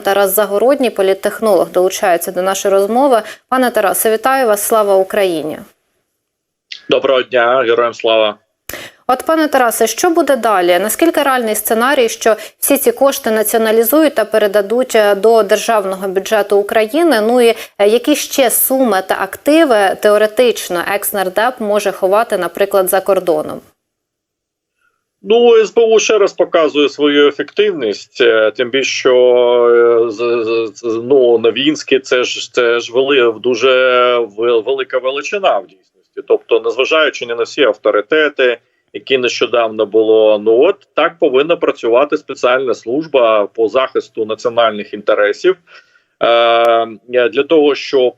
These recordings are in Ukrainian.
Тарас Загородній, політтехнолог, долучається до нашої розмови. Пане Тарасе, вітаю вас! Слава Україні! Доброго дня, героям слава. От, пане Тарасе, що буде далі? Наскільки реальний сценарій, що всі ці кошти націоналізують та передадуть е, до державного бюджету України? Ну і е, які ще суми та активи теоретично екснардеп може ховати, наприклад, за кордоном? Ну, СБУ ще раз показує свою ефективність, е, тим більше що е, ну, Новінський це ж це ж вели, дуже велика величина в дійсності. Тобто, незважаючи ні на всі авторитети, які нещодавно було, ну от так повинна працювати спеціальна служба по захисту національних інтересів. Е, для того, щоб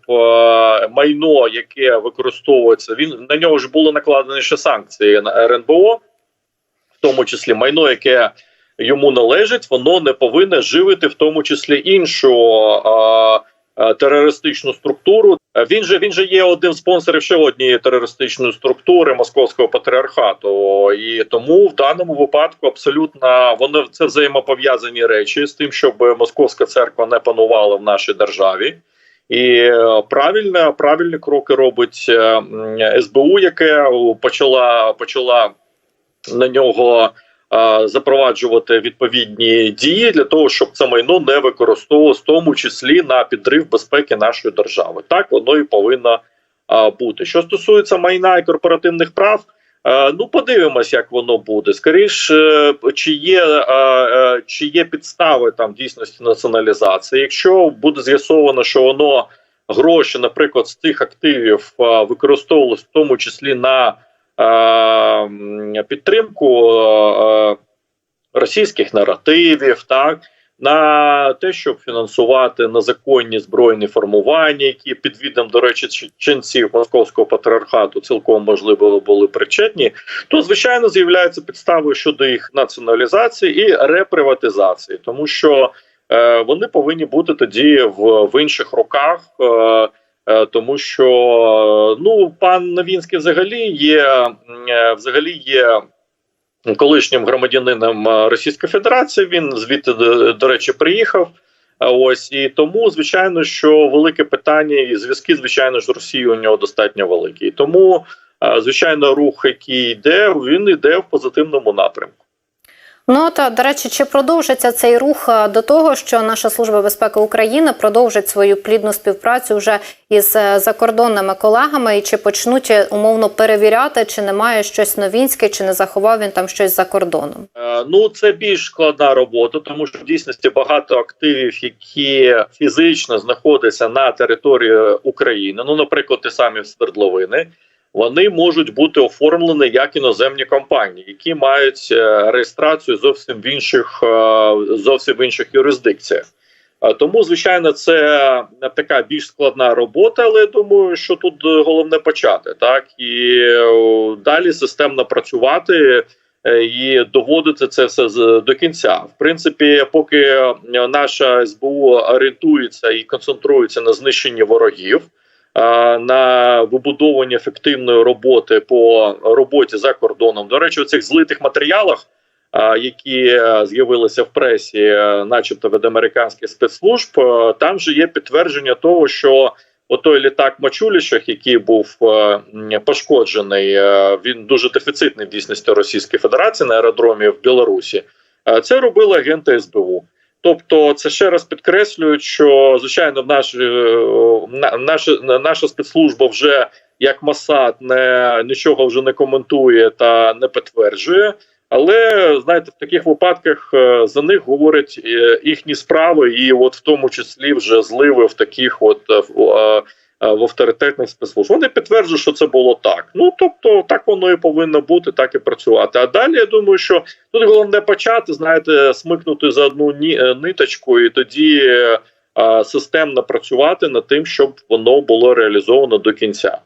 майно, яке використовується, він на нього ж було накладені ще санкції на РНБО, тому числі майно, яке йому належить, воно не повинне живити в тому числі іншу е, е, терористичну структуру. Він же він же є одним спонсорів ще однієї терористичної структури московського патріархату, і тому в даному випадку абсолютно воно це взаємопов'язані речі з тим, щоб московська церква не панувала в нашій державі. І правильно правильні кроки робить СБУ, яке почала почала на нього е, запроваджувати відповідні дії для того, щоб це майно не використовувалось, в тому числі на підрив безпеки нашої держави. Так воно і повинно е, бути. Що стосується майна і корпоративних прав. Ну, подивимось, як воно буде. Скоріше, чи є е, чи є підстави там дійсності націоналізації. Якщо буде з'ясовано, що воно гроші, наприклад, з цих активів використовувалось в тому числі на підтримку е, російських наративів, так на те, щоб фінансувати незаконні збройні формування, які під відом, до речі, ченців московського патріархату цілком можливо були причетні, то звичайно з'являються підстави щодо їх націоналізації і реприватизації, тому що е, вони повинні бути тоді в, в інших руках. Е, Е, тому що ну пан Новінський взагалі є е, взагалі є колишнім громадянином е, Російської Федерації. Він звідти до, речі приїхав. Ось і тому, звичайно, що велике питання і зв'язки, звичайно з Росією у нього достатньо великі. І Тому, е, звичайно, рух, який йде, він йде в позитивному напрямку. Ну та до речі, чи продовжиться цей рух е, до того, що наша служба безпеки України продовжить свою плідну співпрацю вже із е, закордонними колегами, і чи почнуть е, умовно перевіряти, чи немає щось новінське, чи не заховав він там щось за кордоном? Е, Ну, це більш складна робота, тому що в дійсності багато активів, які фізично знаходяться на території України, ну, наприклад, ті самі свердловини, вони можуть бути оформлені як іноземні компанії, які мають е, реєстрацію зовсім в інших е, зовсім в інших юрисдикціях. Тому, звичайно, це така більш складна робота, але я думаю, що тут головне почати, так і далі системно працювати е, і доводити це все до кінця. В принципі, поки наша СБУ орієнтується і концентрується на знищенні ворогів. Е, На вибудованні ефективної роботи по роботі за кордоном. До речі, у цих злитих матеріалах, е, які е, з'явилися в пресі, начебто від американських спецслужб, там же є підтвердження того, що отой літак Мачулішах, який був пошкоджений, він дуже дефіцитний в дійсності Російської Федерації на аеродромі в Білорусі. Це робили агенти СБУ. Тобто, це ще раз підкреслюють, що звичайно, наш, е, наша, наша спецслужба вже як Масад не нічого вже не коментує та не підтверджує. Але знаєте, в таких випадках е, за них говорять е, їхні справи, і от в тому числі вже зливи в таких, от в, е, в авторитетних спецслужб. Вони підтверджують, що це було так. Ну тобто, так воно і повинно бути, так і працювати. А далі я думаю, що тут головне почати, знаєте, смикнути за одну е, ниточку, і тоді е, системно працювати над тим, щоб воно було реалізовано до кінця.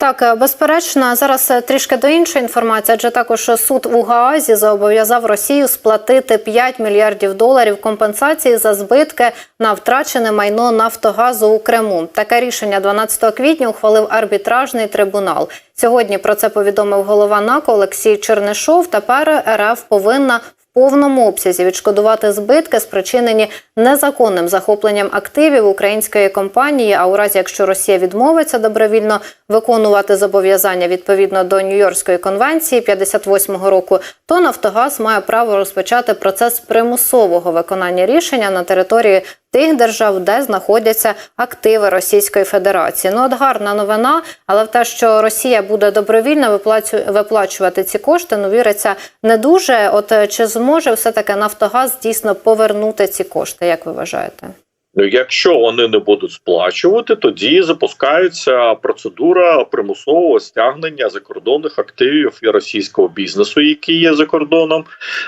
Так, е, безперечно, зараз е, трішки до іншої інформації, адже також суд у Гаазі зобов'язав Росію сплатити 5 мільярдів доларів компенсації за збитки на втрачене майно Нафтогазу у Криму. Таке рішення 12 квітня ухвалив арбітражний трибунал. Сьогодні про це повідомив голова НАКО Олексій Чернишов. Тепер РФ повинна повному обсязі відшкодувати збитки, спричинені незаконним захопленням активів української компанії. А у разі, якщо Росія відмовиться добровільно виконувати зобов'язання відповідно до Нью-Йоркської конвенції 58-го року, то Нафтогаз має право розпочати процес примусового виконання рішення на території тих держав, де знаходяться активи Російської Федерації. Ну от гарна новина, але в те, що Росія буде добровільно виплачу- виплачувати ці кошти, ну віриться не дуже. От е, чи зможе все таки Нафтогаз дійсно повернути ці кошти? Як ви вважаєте? Ну, якщо вони не будуть сплачувати, тоді запускається процедура примусового стягнення закордонних активів і російського бізнесу, який є за кордоном,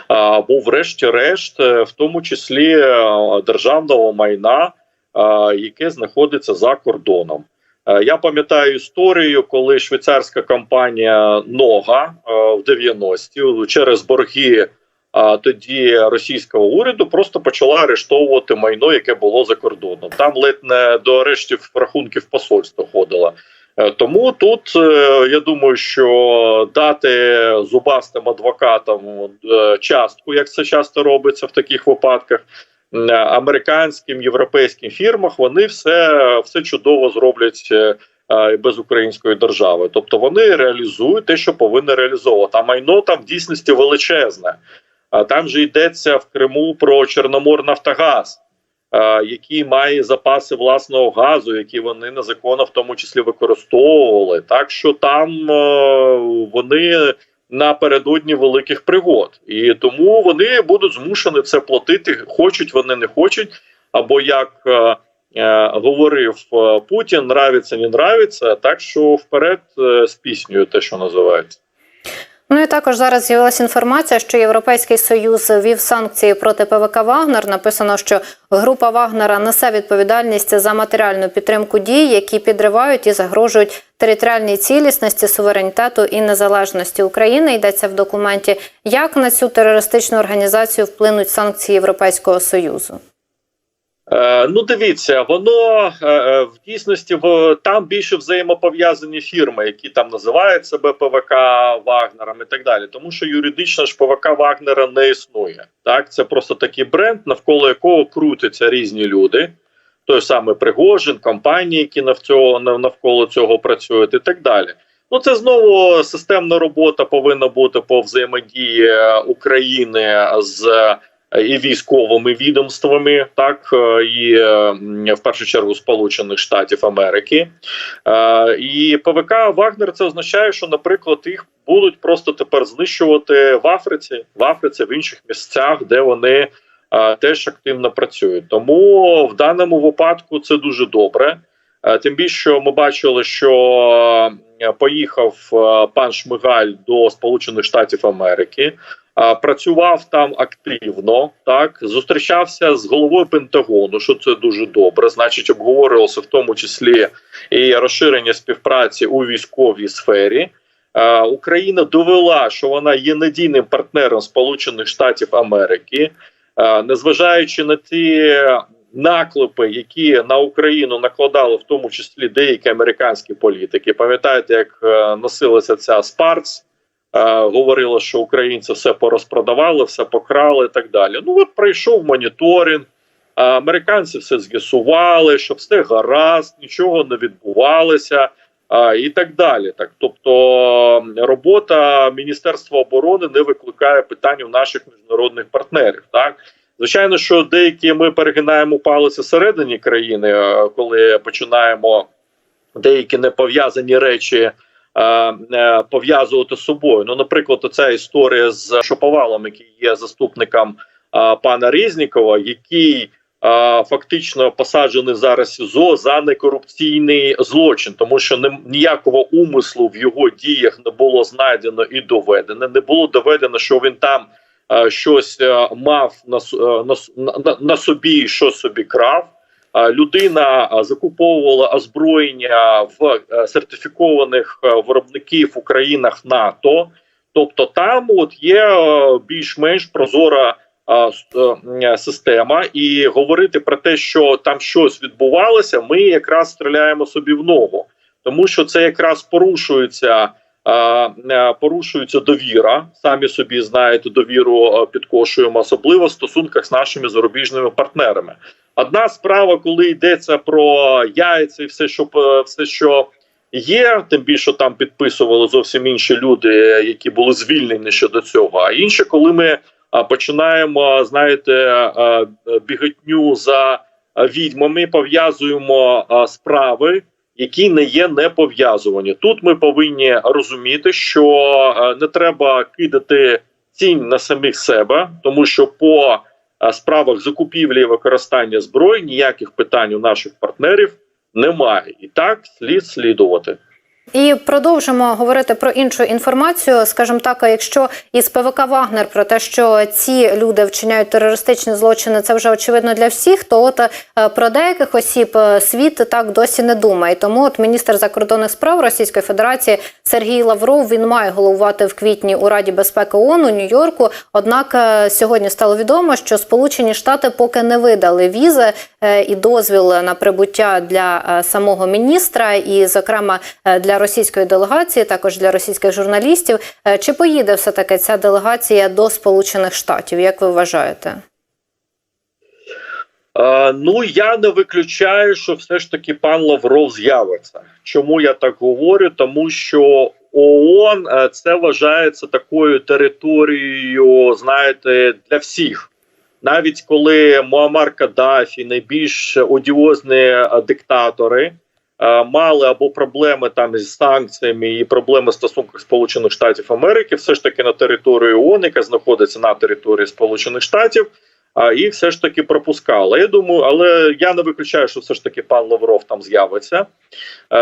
або, врешті-решт, е, в тому числі е, державного майна, е, яке знаходиться за кордоном. Я пам'ятаю історію, коли швейцарська компанія Нога в 90-ті через борги а тоді російського уряду просто почала арештовувати майно, яке було за кордоном. Там ледь не до арештів рахунків посольства ходила. Е, Тому тут е, я думаю, що дати зубастим адвокатам е, частку, як це часто робиться в таких випадках, американським європейським фірмах, вони все, все чудово зроблять. Без української держави, тобто вони реалізують те, що повинні реалізовувати. А майно там в дійсності величезне. А там же йдеться в Криму про Чорноморнафтогаз, який має запаси власного газу, які вони незаконно в тому числі використовували. Так що там е, вони напередодні великих пригод, і тому вони будуть змушені це платити. Хочуть вони не хочуть, або як. е, е, Говорив Путін, нравиться, не нравиться, так що вперед з піснею, те, що називається. Ну і також зараз з'явилася інформація, що Європейський Союз ввів санкції проти ПВК Вагнер. Написано, що група Вагнера несе відповідальність за матеріальну підтримку дій, які підривають і загрожують територіальній цілісності, суверенітету і незалежності України. Йдеться в документі, як на цю терористичну організацію вплинуть санкції Європейського Союзу. Е, ну, дивіться, воно е, е, в дійсності в там більше взаємопов'язані фірми, які там називають себе ПВК Вагнером і так далі. Тому що юридично ж ПВК Вагнера не існує. Так, це просто такий бренд, навколо якого крутяться різні люди. Той самий Пригожин, компанії, які навколо цього працюють, і так далі. Ну, це знову системна робота повинна бути по взаємодії України з і військовими відомствами, так е, і е, в першу чергу Сполучених Штатів Америки. Е, І ПВК Вагнер це означає, що, наприклад, їх будуть просто тепер знищувати в Африці, в Африці, в інших місцях, де вони е, теж активно працюють. Тому в даному випадку це дуже добре. Е, Тим більше що ми бачили, що е, поїхав е, пан Шмигаль до Сполучених Штатів Америки. Працював там активно, так зустрічався з головою Пентагону, що це дуже добре. Значить, обговорювалося в тому числі і розширення співпраці у військовій сфері. Україна довела, що вона є надійним партнером Сполучених Штатів Америки, незважаючи на ті наклепи, які на Україну накладали, в тому числі деякі американські політики. Пам'ятаєте, як е, носилася ця спарц? Е, говорило, що українці все порозпродавали, все покрали і так далі. Ну от пройшов моніторинг, американці все з'ясували, що все гаразд, нічого не відбувалося. А, і так далі, так тобто робота Міністерства оборони не викликає питань у наших міжнародних партнерів. Так звичайно, що деякі ми перегинаємо палиці всередині країни, е, коли починаємо деякі непов'язані речі пов'язувати з собою. Ну, наприклад, оця історія з Шоповалом, який є заступником е, пана Резнікова, який е, фактично посаджений зараз СІЗО за некорупційний злочин, тому що ніякого умислу в його діях не було знайдено і доведено. Не було доведено, що він там е, щось е, мав е, на, на, на собі, що собі крав. Людина закуповувала озброєння в е, сертифікованих е, виробників у країнах НАТО. Тобто, там от є е, більш-менш прозора система, і говорити про те, що там щось відбувалося, ми якраз стріляємо собі в ногу, тому що це якраз порушується порушується довіра. Самі собі знаєте, довіру підкошуємо, особливо в стосунках з нашими зарубіжними партнерами. Одна справа, коли йдеться про яйця і все, що е, все, що є, тим більше там підписували зовсім інші люди, е, які були звільнені щодо цього. А інше, коли ми починаємо, знаєте, а, біготню за відьмами, пов'язуємо справи, які не є не пов'язувані. Тут ми повинні розуміти, що не треба кидати цінь на самих себе, тому що по справах закупівлі і використання зброї ніяких питань у наших партнерів немає. І так слід слідувати. І продовжимо говорити про іншу інформацію. Скажімо так, якщо із ПВК Вагнер про те, що ці люди вчиняють терористичні злочини, це вже очевидно для всіх. То от е, про деяких осіб е, світ так досі не думає. Тому от міністр закордонних справ Російської Федерації Сергій Лавров він має головувати в квітні у Раді безпеки ООН у Нью-Йорку. Однак е, сьогодні стало відомо, що Сполучені Штати поки не видали візи і дозвіл на прибуття для самого міністра, і, зокрема, е, для російської делегації, також для російських журналістів. Е, Чи поїде все таки ця делегація до Сполучених Штатів? Як ви вважаєте? Е, ну я не виключаю, що все ж таки пан Лавров з'явиться. Чому я так говорю? Тому що ООН е, це вважається такою територією, знаєте, для всіх. Навіть коли Муаммар Каддафі, найбільш одіозні е, диктатори, мали або проблеми там з санкціями і проблеми в стосунках Сполучених Штатів Америки, все ж таки на території ООН, яка знаходиться на території Сполучених Штатів, а їх все ж таки пропускали. Я думаю, але я не виключаю, що все ж таки пан Лавров там з'явиться. Е,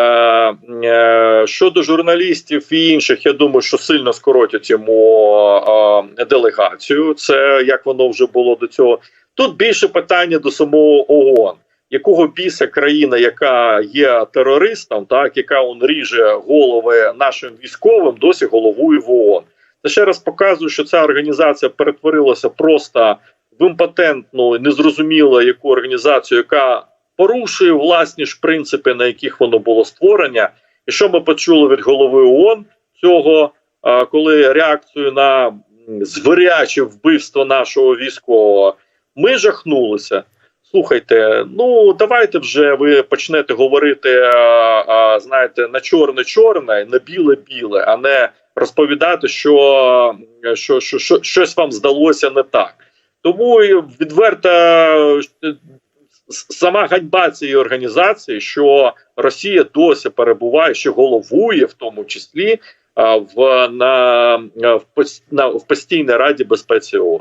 е, щодо журналістів і інших, я думаю, що сильно скоротять йому е, делегацію. Це як воно вже було до цього. Тут більше питання до самого ООН. Якого біса країна, яка є терористом, так яка он ріже голови нашим військовим, досі головує в ООН. Це ще раз показує, що ця організація перетворилася просто в імпотентну, незрозуміло яку організацію, яка порушує власні ж принципи, на яких воно було створення. І що ми почули від голови ООН цього, коли реакцію на м, звіряче вбивство нашого військового, ми жахнулися. Слухайте, ну давайте вже ви почнете говорити, а, а, знаєте, на чорне-чорне, на біле-біле, а не розповідати, що, що, що, що щось вам здалося не так. Тому відверта е, сама ганьба цієї організації, що Росія досі перебуває, що головує в тому числі в на, в, на в постійній раді безпеці ООН.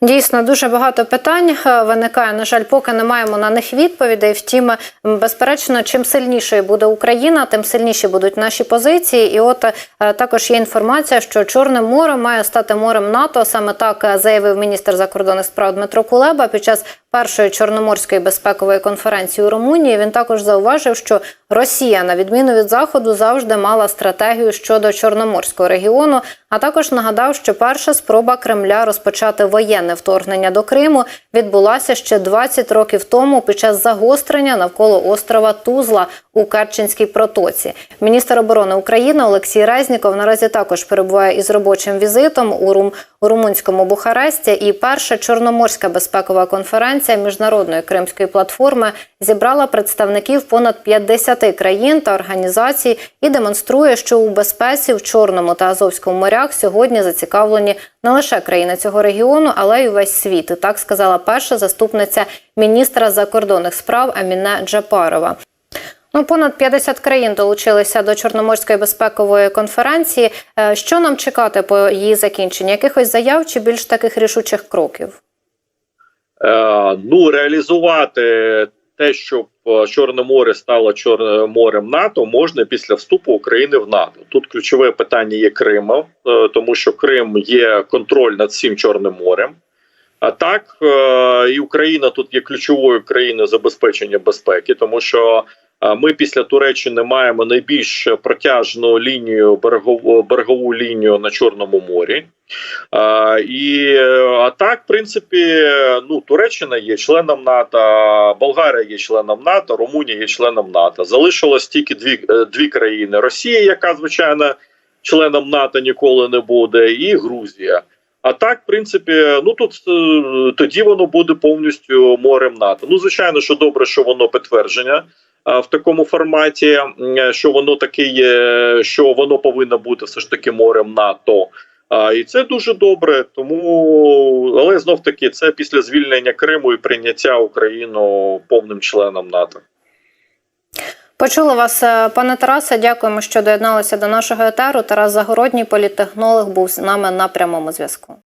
Дійсно, дуже багато питань е, виникає. На жаль, поки не маємо на них відповідей. Втім, безперечно, чим сильнішою буде Україна, тим сильніші будуть наші позиції. І от е, також є інформація, що Чорне море має стати морем НАТО. Саме так е, заявив міністр закордонних справ Дмитро Кулеба під час першої чорноморської безпекової конференції у Румунії. Він також зауважив, що Росія, на відміну від заходу, завжди мала стратегію щодо чорноморського регіону. А також нагадав, що перша спроба Кремля розпочати воєнне вторгнення до Криму відбулася ще 20 років тому під час загострення навколо острова Тузла у Керченській протоці. Міністр оборони України Олексій Резніков наразі також перебуває із робочим візитом у Рум у румунському Бухаресті. І перша чорноморська безпекова конференція міжнародної кримської платформи зібрала представників понад 50 країн та організацій і демонструє, що у безпеці в Чорному та Азовському морях сьогодні зацікавлені не лише країни цього регіону, але й увесь світ. Так сказала перша заступниця міністра закордонних справ Аміне Джапарова. Ну, понад 50 країн долучилися до Чорноморської безпекової конференції. Е, Що нам чекати по її закінченні? Якихось заяв чи більш таких рішучих кроків? Е, ну реалізувати те, щоб е, Чорне море стало Чорним морем НАТО, можна після вступу України в НАТО. Тут ключове питання є Криму, е, тому що Крим є контроль над всім Чорним морем. А так і Україна тут є ключовою країною забезпечення безпеки, тому що Ми після Туреччини маємо найбільш протяжну лінію берегову берегову лінію на Чорному морі. А, і а так, в принципі, ну Туреччина є членом НАТО, Болгарія є членом НАТО, Румунія є членом НАТО. Залишилось тільки дві, е, дві країни: Росія, яка звичайно членом НАТО ніколи не буде, і Грузія. А так, в принципі, ну тут е, тоді воно буде повністю морем НАТО. Ну, звичайно, що добре, що воно підтвердження в такому форматі, що воно таке є, що воно повинно бути все ж таки морем НАТО. А, і це дуже добре, тому але знов таки це після звільнення Криму і прийняття Україну повним членом НАТО. Почули вас, е, пане Тарасе. Дякуємо, що доєдналися до нашого етеру. Тарас Загородній, політтехнолог, був з нами на прямому зв'язку.